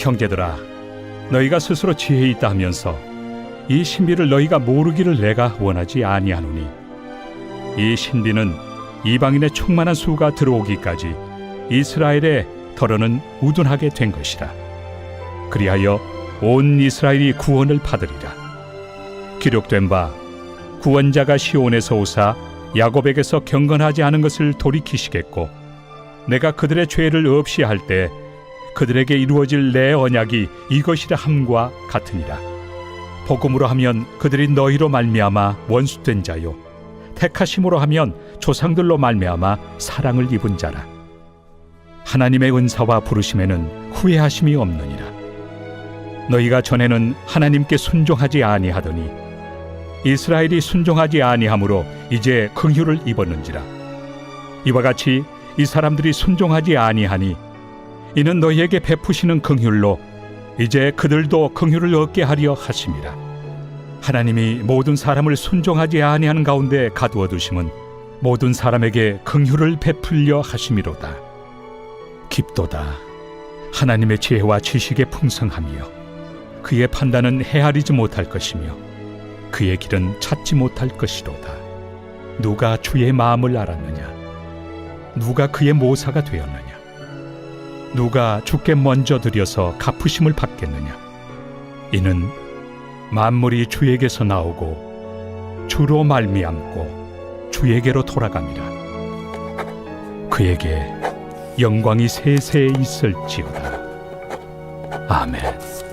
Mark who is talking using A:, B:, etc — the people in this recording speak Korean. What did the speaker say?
A: 형제들아 너희가 스스로 지혜 있다 하면서 이 신비를 너희가 모르기를 내가 원하지 아니하노니 이 신비는 이방인의 충만한 수가 들어오기까지 이스라엘의 덜어는 우둔하게 된 것이라. 그리하여 온 이스라엘이 구원을 받으리라. 기록된 바 구원자가 시온에서 오사 야곱에게서 경건하지 않은 것을 돌이키시겠고 내가 그들의 죄를 없이 할 때 그들에게 이루어질 내 언약이 이것이라 함과 같으니라. 복음으로 하면 그들이 너희로 말미암아 원수된 자요. 택하심으로 하면 조상들로 말미암아 사랑을 입은 자라. 하나님의 은사와 부르심에는 후회하심이 없느니라. 너희가 전에는 하나님께 순종하지 아니하더니 이스라엘이 순종하지 아니하므로 이제 긍휼을 입었는지라. 이와 같이 이 사람들이 순종하지 아니하니 이는 너희에게 베푸시는 긍휼로 이제 그들도 긍휼을 얻게 하려 하심이라 하나님이 모든 사람을 순종하지 아니하는 가운데 가두어 두심은 모든 사람에게 긍휼을 베풀려 하심이로다 깊도다 하나님의 지혜와 지식의 풍성함이요 그의 판단은 헤아리지 못할 것이며 그의 길은 찾지 못할 것이로다. 누가 주의 마음을 알았느냐? 누가 그의 모사가 되었느냐? 누가 주께 먼저 드려서 갚으심을 받겠느냐? 이는 만물이 주에게서 나오고 주로 말미암고 주에게로 돌아갑니다. 그에게 영광이 세세에 있을지어다. 아멘.